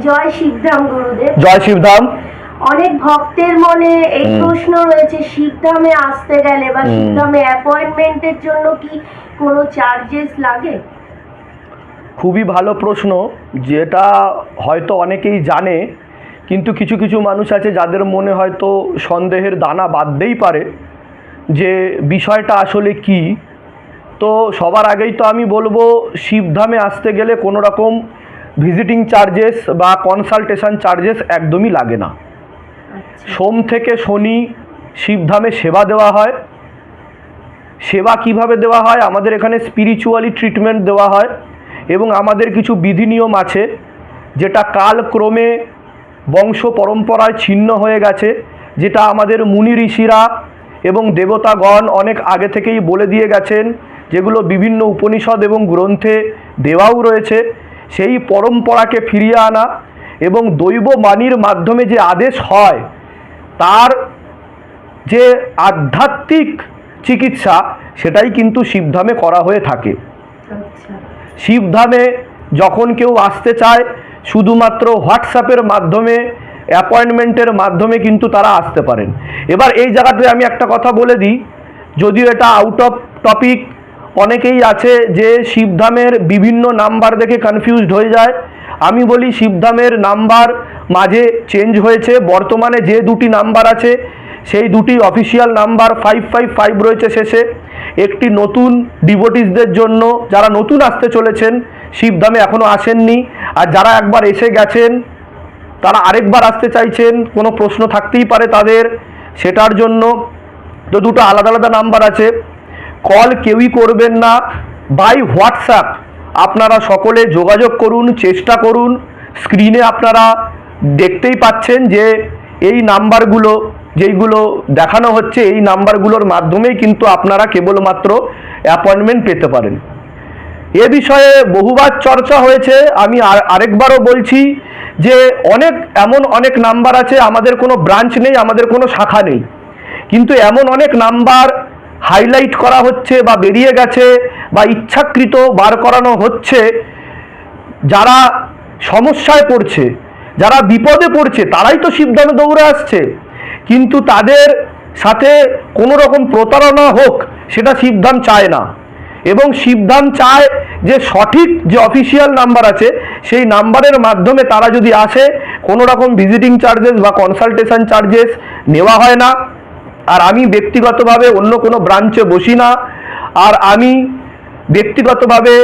জয় শিবধাম গুরুদেব জয় শিবধাম অনেক ভক্তের মনে এই। প্রশ্ন রয়েছে শিবধামে আসতে গেলে বা। শিবধামে অ্যাপয়েন্টমেন্টের জন্য কি কোনো চার্জেস লাগে খুবই ভালো প্রশ্ন যেটা হয়তো অনেকেই জানে কিন্তু কিছু কিছু মানুষ আছে যাদের মনে হয়তো সন্দেহের দানা বাঁধতেই পারে যে বিষয়টা আসলে কি তো সবার আগেই তো আমি বলব শিবধামে আসতে গেলে কোনো রকম ভিজিটিং চার্জেস বা কনসালটেশন চার্জেস একদমই লাগে না। আচ্ছা। সোম থেকে শনি শিবধামে সেবা দেওয়া হয়। সেবা কীভাবে দেওয়া হয়? আমাদের এখানে স্পিরিচুয়ালি ট্রিটমেন্ট দেওয়া হয় এবং আমাদের কিছু বিধি নিয়ম আছে যেটা কালক্রমে বংশ পরম্পরায় ছিন্ন হয়ে গেছে যেটা আমাদের মুনি ঋষিরা এবং দেবতাগণ অনেক আগে থেকেই বলে দিয়ে গেছেন যেগুলো বিভিন্ন উপনিষদ এবং গ্রন্থে দেওয়াও রয়েছে। সেই পরম্পরাকে ফিরিয়ে আনা এবং দৈব বাণীর মাধ্যমে যে আদেশ হয় তার যে আধ্যাত্মিক চিকিৎসা সেটাই কিন্তু শিবধামে করা হয়ে থাকে। আচ্ছা। শিবধামে যখন কেউ আসতে চায় শুধুমাত্র হোয়াটসঅ্যাপের মাধ্যমে অ্যাপয়েন্টমেন্টের মাধ্যমে কিন্তু তারা আসতে পারেন। এবার এই জায়গাতে আমি একটা কথা বলে দিই যদিও এটা আউট অফ টপিক অনেকেই আছে যে শিবধামের বিভিন্ন নাম্বার দেখে কনফিউজড হয়ে যায়। আমি বলি শিবধামের নাম্বার মাঝে চেঞ্জ হয়েছে। বর্তমানে যে দুটি নাম্বার আছে, সেই দুটি official number five five five রয়েছে শেষে। একটি নতুন ডিভোটিসদের জন্য যারা নতুন আসতে চলেছেন, শিবধামে এখনও আসেননি। আর যারা একবার এসে গেছেন, তারা আরেকবার আসতে চাইছেন, কোনো প্রশ্ন থাকতেই পারে তাদের। সেটার জন্য তো দুটো আলাদা আলাদা নাম্বার আছে। কল কেউই করবেন না। বাই হোয়াটসঅ্যাপ আপনারা সকলে যোগাযোগ করুন, চেষ্টা করুন। স্ক্রিনে আপনারা দেখতেই পাচ্ছেন যে এই নাম্বারগুলো যেইগুলো দেখানো হচ্ছে, এই নাম্বারগুলোর মাধ্যমেই কিন্তু আপনারা কেবলমাত্র অ্যাপয়েন্টমেন্ট পেতে পারেন। এ বিষয়ে বহুবার চর্চা হয়েছে। আমি আর আরেকবারও বলছি যে অনেক, এমন অনেক নাম্বার আছে, আমাদের কোনো ব্রাঞ্চ নেই, আমাদের কোনো শাখা নেই। কিন্তু এমন অনেক নাম্বার হাইলাইট করা হচ্ছে বা বেরিয়ে গেছে বা ইচ্ছাকৃত বার করানো হচ্ছে, যারা সমস্যায় পড়ছে, যারা বিপদে পড়ছে, তারাই তো শিবধামে দৌড়ে আসছে। কিন্তু তাদের সাথে কোনো রকম প্রতারণা হোক, সেটা শিবধাম চায় না। এবং শিবধাম চায় যে সঠিক যে অফিসিয়াল নাম্বার আছে, সেই নাম্বারের মাধ্যমে তারা যদি আসে, কোনো রকম ভিজিটিং চার্জেস বা কনসালটেশন চার্জেস নেওয়া হয় না। আর আমি ব্যক্তিগতভাবে অন্য কোনো ব্রাঞ্চে বসি না। আর আমি ব্যক্তিগতভাবে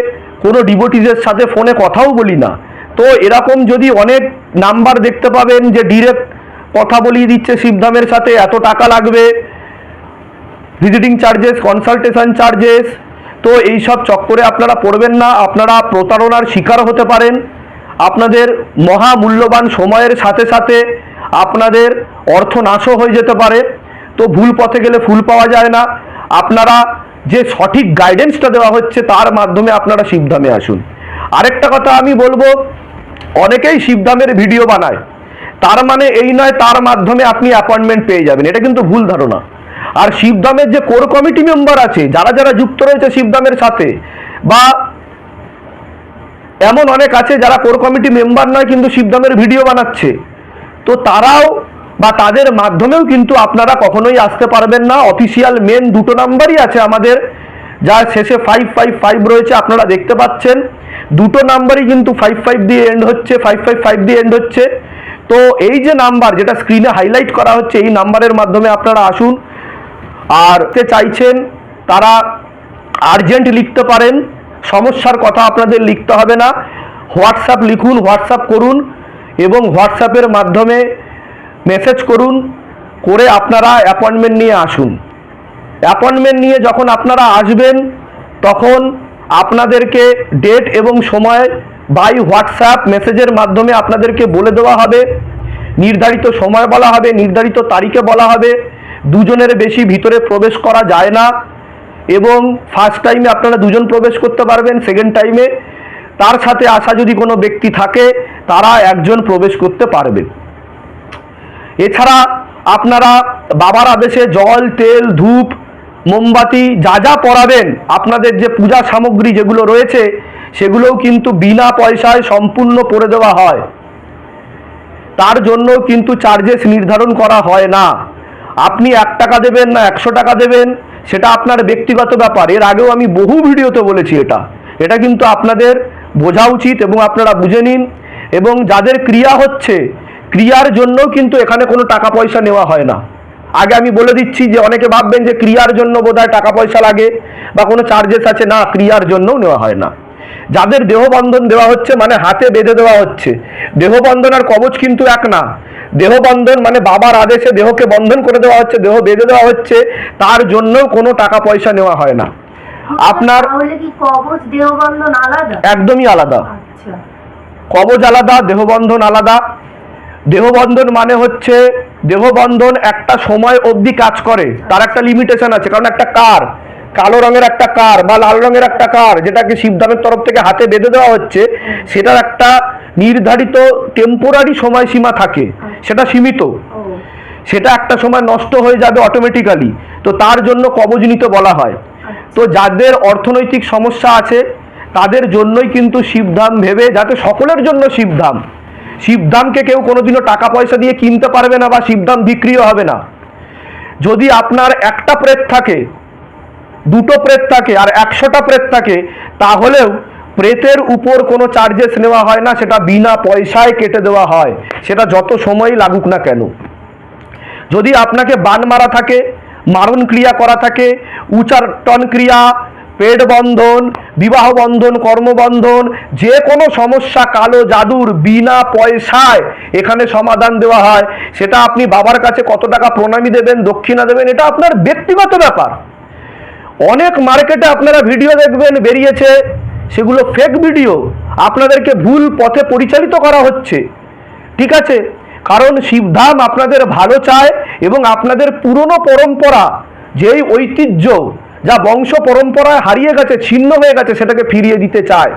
কোনো ডিভোটিসের সাথে ফোনে কথাও বলি না। তো এরকম যদি অনেক নাম্বার দেখতে পাবেন যে ডিরেক্ট কথা বলিয়ে দিচ্ছে শিবধামের সাথে, এত টাকা লাগবে ভিজিটিং চার্জেস কনসালটেশন চার্জেস তো এই সব চক্করে আপনারা পড়বেন না। আপনারা প্রতারণার শিকার হতে পারেন। আপনাদের মহা মূল্যবান সময়ের সাথে সাথে আপনাদের অর্থ নাশও হয়ে যেতে পারে। তো ভুল পথে গেলে ফুল পাওয়া যায় না। আপনারা যে সঠিক গাইডেন্সটা দেওয়া হচ্ছে তার মাধ্যমে আপনারা শিবধামে আসুন। আরেকটা কথা আমি বলব, অনেকেই শিবধামের ভিডিও বানায়। তার মানে এই নয়, তার মাধ্যমে আপনি অ্যাপয়েন্টমেন্ট পেয়ে যাবেন। এটা কিন্তু ভুল ধারণা। আর শিবধামের যে কোর কমিটি মেম্বার আছে, যারা যারা যুক্ত রয়েছে শিবধামের সাথে, বা এমন অনেক আছে যারা কোর কমিটি মেম্বার নয়, কিন্তু শিবধামের ভিডিও বানাচ্ছে। তো তারাও বা তাদের মাধ্যমেও কিন্তু আপনারা কখনোই আসতে পারবেন না। অফিসিয়াল মেন দুটো নাম্বারই আছে আমাদের। যার শেষে ফাইভ ফাইভ ফাইভ রয়েছে, আপনারা দেখতে পাচ্ছেন। দুটো নাম্বারই কিন্তু ফাইভ ফাইভ দিয়ে এন্ড হচ্ছে ফাইভ ফাইভ ফাইভ দিয়ে এন্ড হচ্ছে। তো এই যে নাম্বার যেটা স্ক্রিনে হাইলাইট করা হচ্ছে, এই নাম্বারের মাধ্যমে আপনারা আসুন। আর কে চাইছেন, তারা আর্জেন্ট লিখতে পারেন। সমস্যার কথা আপনাদের লিখতে হবে না। হোয়াটসঅ্যাপ লিখুন হোয়াটসঅ্যাপ করুন এবং হোয়াটসঅ্যাপের মাধ্যমে মেসেজ করুন, করে আপনারা অ্যাপয়েন্টমেন্ট নিয়ে আসুন। অ্যাপয়েন্টমেন্ট নিয়ে যখন আপনারা আসবেন, তখন আপনাদেরকে ডেট এবং সময় বাই হোয়াটসঅ্যাপ মেসেজের মাধ্যমে আপনাদেরকে বলে দেওয়া হবে। নির্ধারিত সময় বলা হবে, নির্ধারিত তারিখে বলা হবে। দুজনের বেশি ভিতরে প্রবেশ করা যায় না এবং ফার্স্ট টাইমে আপনারা দুজন প্রবেশ করতে পারবেন সেকেন্ড টাইমে তার সাথে আসা যদি কোনো ব্যক্তি থাকে, তারা একজন প্রবেশ করতে পারবে। এছাড়া আপনারা বাবার আদেশে জল, তেল, ধূপ, মোমবাতি যা যা পরাবেন, আপনাদের যে পূজা সামগ্রী যেগুলো রয়েছে, সেগুলোও কিন্তু বিনা পয়সায় সম্পূর্ণ পরে দেওয়া হয়। তার জন্য কিন্তু চার্জেস নির্ধারণ করা হয় না। আপনি এক টাকা দেবেন না, একশো টাকা দেবেন, সেটা আপনার ব্যক্তিগত ব্যাপার। এর আগেও আমি বহু ভিডিওতে বলেছি এটা। এটা কিন্তু আপনাদের বোঝা উচিত এবং আপনারা বুঝে নিন। এবং যাদের ক্রিয়া হচ্ছে ক্রিয়ার জন্য কিন্তু এখানে কোনো টাকা পয়সা নেওয়া হয় না। আগে আমি বলে দিচ্ছি যে অনেকে ভাববেন যে ক্রিয়ার জন্য বোধহয় টাকা পয়সা লাগে বা কোনো চার্জেস আছে না ক্রিয়ার জন্যও নেওয়া হয় না। যাদের দেহবন্ধন দেওয়া হচ্ছে মানে হাতে বেঁধে দেওয়া হচ্ছে। দেহবন্ধন আর কবচ কিন্তু এক না। দেহবন্ধন মানে বাবার আদেশে দেহকে বন্ধন করে দেওয়া হচ্ছে দেহ বেঁধে দেওয়া হচ্ছে তার জন্যও কোনো টাকা পয়সা নেওয়া হয় না। আপনার একদমই আলাদা। কবচ আলাদা দেহবন্ধন আলাদা। দেহবন্ধন মানে হচ্ছে দেহবন্ধন একটা সময় অবধি কাজ করে, তার একটা লিমিটেশন আছে, কারণ একটা কার, কালো রঙের একটা কার বা লাল রঙের একটা কার যেটাকে শিবধামের তরফ থেকে হাতে বেঁধে দেওয়া হচ্ছে, সেটার একটা নির্ধারিত টেম্পোরারি সময়সীমা থাকে, সেটা সীমিত। সেটা একটা সময় নষ্ট হয়ে যাবে অটোমেটিক্যালি তো তার জন্য কবজ নিতে বলা হয়। তো যাদের অর্থনৈতিক সমস্যা আছে, তাদের জন্যই কিন্তু শিবধাম ভেবে, যাতে সকলের জন্য শিবধাম শিবধামকে কেউ কোনোদিনও টাকা পয়সা দিয়ে কিনতে পারবে না বা শিবধাম বিক্রিও হবে না। যদি আপনার একটা প্রেত থাকে, দুটো প্রেত থাকে আর একশোটা প্রেত থাকে, তাহলেও প্রেতের উপর কোনো চার্জেস নেওয়া হয় না, সেটা বিনা পয়সায় কেটে দেওয়া হয়। সেটা যত সময়ই লাগুক না কেন। যদি আপনাকে বান মারা থাকে মারণ ক্রিয়া করা থাকে উচাটন ক্রিয়া পেট বন্ধন, বিবাহ বন্ধন কর্মবন্ধন যে কোনো সমস্যা কালো জাদুর বিনা পয়সায় এখানে সমাধান দেওয়া হয়। সেটা আপনি বাবার কাছে কত টাকা প্রণামী দেবেন, দক্ষিণা দেবেন, এটা আপনার ব্যক্তিগত ব্যাপার। অনেক মার্কেটে আপনারা ভিডিও দেখবেন বেরিয়েছে, সেগুলো ফেক ভিডিও আপনাদেরকে ভুল পথে পরিচালিত করা হচ্ছে। ঠিক আছে? কারণ শিবধাম আপনাদের ভালো চায় এবং আপনাদের পুরনো পরম্পরা, যেই ঐতিহ্য যা বংশ পরম্পরায় হারিয়ে গেছে, ছিন্ন হয়ে গেছে, সেটাকে ফিরিয়ে দিতে চায়।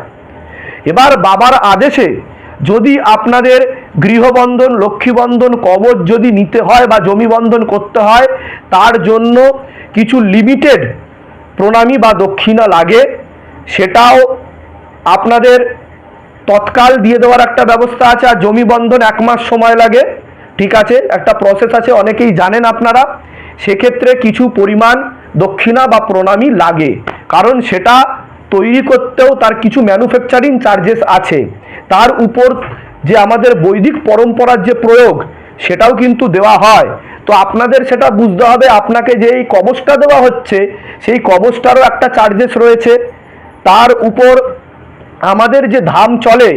এবার বাবার আদেশে যদি আপনাদের গৃহবন্ধন, লক্ষ্মীবন্ধন, কবচ যদি নিতে হয় বা জমি বন্ধন করতে হয়, তার জন্য কিছু লিমিটেড প্রণামী বা দক্ষিণা লাগে। সেটাও আপনাদের তৎকাল দিয়ে দেওয়ার একটা ব্যবস্থা আছে, আর জমি বন্ধন এক মাস সময় লাগে। ঠিক আছে, একটা প্রসেস আছে, অনেকেই জানেন আপনারা। সেক্ষেত্রে কিছু পরিমাণ দক্ষিণা বা প্রণামী লাগে, কারণ সেটা তৈরি করতেও তার কিছু ম্যানুফ্যাকচারিং চার্জেস আছে। তার উপর যে আমাদের বৈদিক পরম্পরার যে প্রয়োগ, সেটাও কিন্তু দেওয়া হয়। তো আপনাদের সেটা বুঝতে হবে, আপনাকে যে এই কবচটা দেওয়া হচ্ছে, সেই কবচটারও একটা চার্জেস রয়েছে। তার উপর আমাদের যে ধাম চলে,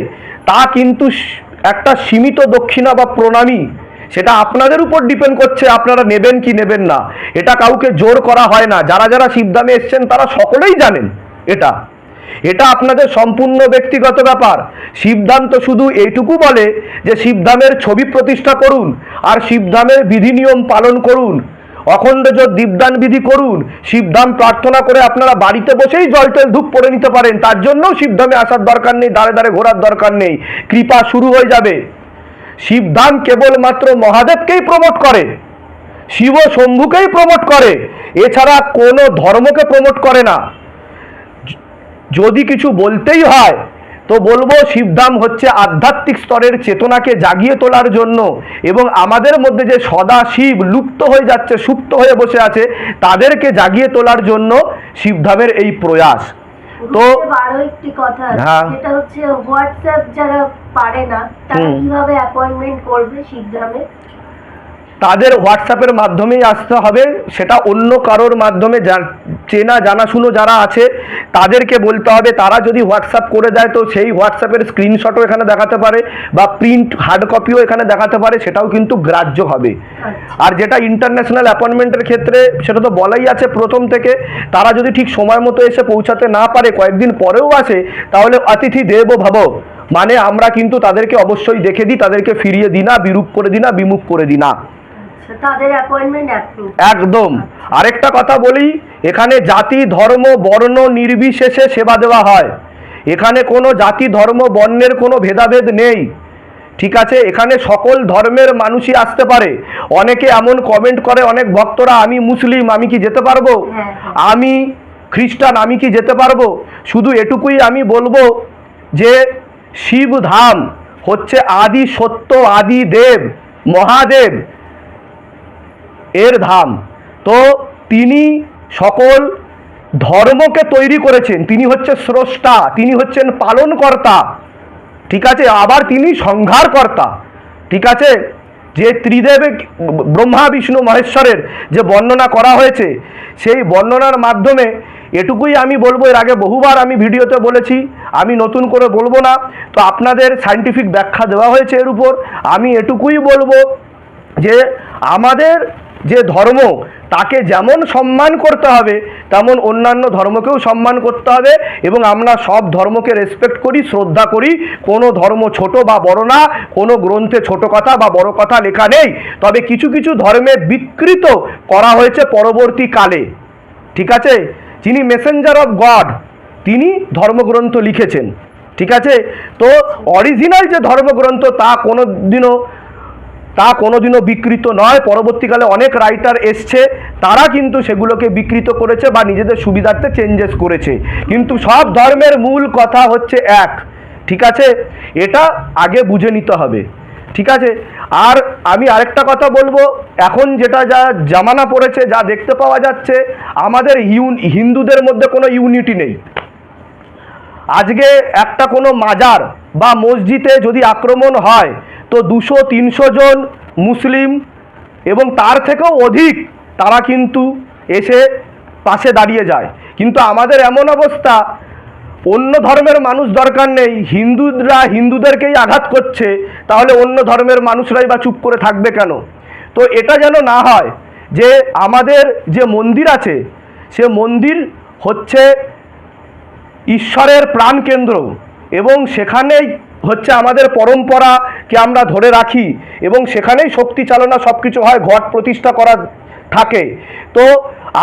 তা কিন্তু একটা সীমিত দক্ষিণা বা প্রণামী সেটা আপনাদের উপর ডিপেন্ড করছে, আপনারা নেবেন কি নেবেন না। এটা কাউকে জোর করা হয় না। যারা যারা শিবধামে এসছেন, তারা সকলেই জানেন এটা। এটা আপনাদের সম্পূর্ণ ব্যক্তিগত ব্যাপার। শিবধাম তো শুধু এইটুকু বলে যে শিবধামের ছবি প্রতিষ্ঠা করুন আর শিবধামের বিধি নিয়ম পালন করুন। অখণ্ড জোর দীপদান বিধি করুন। শিবধাম প্রার্থনা করে আপনারা বাড়িতে বসেই জল তেল ধূপ পড়ে নিতে পারেন। তার জন্যও শিবধামে আসার দরকার নেই দাঁড়ে দাঁড়ে ঘোরার দরকার নেই। কৃপা শুরু হয়ে যাবে। শিবধাম কেবলমাত্র মহাদেবকেই প্রমোট করে শিব শম্ভুকেই প্রমোট করে, এছাড়া কোনো ধর্মকে প্রমোট করে না। যদি কিছু বলতেই হয়, তো বলব শিবধাম হচ্ছে আধ্যাত্মিক স্তরের চেতনাকে জাগিয়ে তোলার জন্য এবং আমাদের মধ্যে যে সদা শিব লুপ্ত হয়ে যাচ্ছে, সুপ্ত হয়ে বসে আছে, তাদেরকে জাগিয়ে তোলার জন্য শিবধামের এই প্রয়াস। তো আরও একটি কথা আছে, হ্যাঁ। সেটা হচ্ছে হোয়াটসঅ্যাপ যারা পারে না তারা কীভাবে অ্যাপয়েন্টমেন্ট করবে শিবধামে তাদের হোয়াটসঅ্যাপের মাধ্যমেই আসতে হবে। সেটা অন্য কারোর মাধ্যমে যা- চেনা জানাশুনো যারা আছে তাদেরকে বলতে হবে। তারা যদি হোয়াটসঅ্যাপ করে দেয় তো সেই হোয়াটসঅ্যাপের স্ক্রিনশটও এখানে দেখাতে পারে বা প্রিন্ট হার্ড কপিও এখানে দেখাতে পারে সেটাও কিন্তু গ্রাহ্য হবে। আচ্ছা। আর যেটা ইন্টারন্যাশনাল অ্যাপয়েন্টমেন্টের ক্ষেত্রে সেটা তো বলাই আছে প্রথম থেকে। তারা যদি ঠিক সময় মতো এসে পৌঁছাতে না পারে কয়েকদিন পরেও আসে তাহলে অতিথি দেব ভাব। মানে আমরা কিন্তু তাদেরকে অবশ্যই দেখে দিই তাদেরকে ফিরিয়ে দিই না বিরূপ করে দিই না বিমুখ করে দিই না। একদম। আরেকটা কথা বলি এখানে জাতি ধর্ম বর্ণ নির্বিশেষে সেবা দেওয়া হয়। এখানে কোনো জাতি ধর্ম বর্ণের কোনো ভেদাভেদ নেই। ঠিক আছে এখানে সকল ধর্মের মানুষই আসতে পারে। অনেকে এমন কমেন্ট করে অনেক ভক্তরা আমি মুসলিম আমি কি যেতে পারব? হ্যাঁ। আমি খ্রিস্টান আমি কি যেতে পারব? শুধু এটুকুই আমি বলব যে শিব ধাম হচ্ছে আদি সত্য আদি দেব মহাদেব। এর ধাম। তো তিনি সকল ধর্মকে তৈরি করেছেন। তিনি হচ্ছে স্রষ্টা, তিনি হচ্ছেন পালনকর্তা। ঠিক আছে? আবার তিনি সংহারকর্তা। ঠিক আছে? যে ত্রিদেবে, ব্রহ্মা, বিষ্ণু, মহেশ্বরের যে বর্ণনা করা হয়েছে, সেই বর্ণনার মাধ্যমে এটুকুই আমি বলব। এর আগে বহুবার আমি ভিডিওতে বলেছি, আমি নতুন করে বলব না। তো আপনাদের সাইন্টিফিক ব্যাখ্যা দেওয়া হয়েছে এর উপর। আমি এটুকুই বলব যে আমাদের যে ধর্ম তাকে যেমন সম্মান করতে হবে, তেমন অন্যান্য ধর্মকেও সম্মান করতে হবে এবং আমরা সব ধর্মকে রেসপেক্ট করি, শ্রদ্ধা করি। কোনো ধর্ম ছোট বা বড় না, কোনো গ্রন্থে ছোট কথা বা বড় কথা লেখা নেই। তবে কিছু কিছু ধর্মে বিকৃত করা হয়েছে পরবর্তীকালে। ঠিক আছে? যিনি মেসেঞ্জার অফ গড তিনি ধর্মগ্রন্থ লিখেছেন। ঠিক আছে? তো অরিজিনাল যে ধর্মগ্রন্থ তা কোনো দিনও তা কোনোদিনও বিকৃত নয়। পরবর্তীকালে অনেক রাইটার এসছে, তারা কিন্তু সেগুলোকে বিকৃত করেছে বা নিজেদের সুবিধার্থে চেঞ্জেস করেছে। কিন্তু সব ধর্মের মূল কথা হচ্ছে এক, ঠিক আছে? এটা আগে বুঝে নিতে হবে, ঠিক আছে? আর আমি আরেকটা কথা বলব, এখন যেটা যা জামানা পড়েছে, যা দেখতে পাওয়া যাচ্ছে, আমাদের হিন্দুদের মধ্যে কোনো ইউনিটি নেই। আজকে একটা কোনো মাজার বা মসজিদে যদি আক্রমণ হয় তো দুশো, তিনশো জন মুসলিম এবং তার থেকেও অধিক তারা কিন্তু এসে পাশে দাঁড়িয়ে যায়। কিন্তু আমাদের এমন অবস্থা, অন্য ধর্মের মানুষ দরকার নেই, হিন্দুরা হিন্দুদেরকেই আঘাত করছে, তাহলে অন্য ধর্মের মানুষরাই বা চুপ করে থাকবে কেন? তো এটা যেন না হয় যে আমাদের যে মন্দির আছে, সে মন্দির হচ্ছে ঈশ্বরের প্রাণকেন্দ্র এবং সেখানেই হচ্ছে আমাদের পরম্পরাকে আমরা ধরে রাখি এবং সেখানেই শক্তি চালনা সব কিছু হয়, ঘট প্রতিষ্ঠা করা থাকে। তো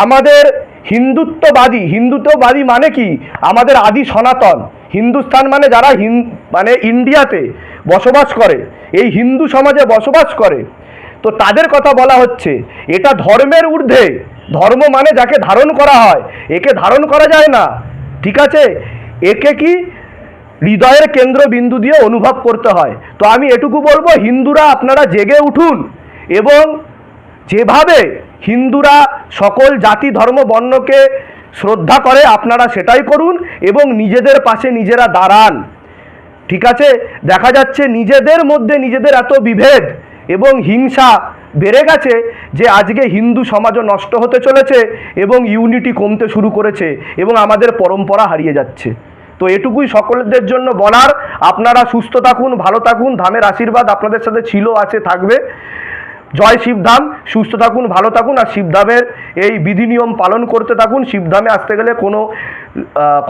আমাদের হিন্দুত্ববাদী হিন্দুত্ববাদী মানে কি? আমাদের আদি সনাতন। হিন্দুস্থান মানে যারা হিন মানে ইন্ডিয়াতে বসবাস করে, এই হিন্দু সমাজে বসবাস করে। তো তাদের কথা বলা হচ্ছে, এটা ধর্মের ঊর্ধ্বে। ধর্ম মানে যাকে ধারণ করা হয়, একে ধারণ করা যায় না। ঠিক আছে? একে কি? হৃদয়ের কেন্দ্রবিন্দু দিয়ে অনুভব করতে হয়। তো আমি এটুকু বলব, হিন্দুরা আপনারা জেগে উঠুন এবং যেভাবে হিন্দুরা সকল জাতি, ধর্ম, বর্ণকে শ্রদ্ধা করে, আপনারা সেটাই করুন এবং নিজেদের পাশে নিজেরা দাঁড়ান। ঠিক আছে? দেখা যাচ্ছে নিজেদের মধ্যে নিজেদের এত বিভেদ এবং হিংসা বেড়ে গেছে যে আজকে হিন্দু সমাজও নষ্ট হতে চলেছে এবং ইউনিটি কমতে শুরু করেছে এবং আমাদের পরম্পরা হারিয়ে যাচ্ছে। তো এটুকুই সকলদের জন্য বলার। আপনারা সুস্থ থাকুন, ভালো থাকুন, ধামের আশীর্বাদ আপনাদের সাথে ছিল, আছে, থাকবে। জয় শিবধাম, সুস্থ থাকুন, ভালো থাকুন আর শিবধামের এই বিধি নিয়ম পালন করতে থাকুন। শিবধামে আসতে গেলে কোনো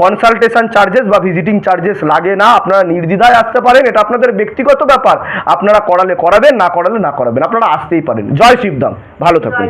কনসালটেশন চার্জেস বা ভিজিটিং চার্জেস লাগে না। আপনারা নির্দ্বিধায় আসতে পারেন, এটা আপনাদের ব্যক্তিগত ব্যাপার। আপনারা করালে করাবেন, না করালে না করাবেন। আপনারা আসতেই পারেন। জয় শিবধাম, ভালো থাকুন।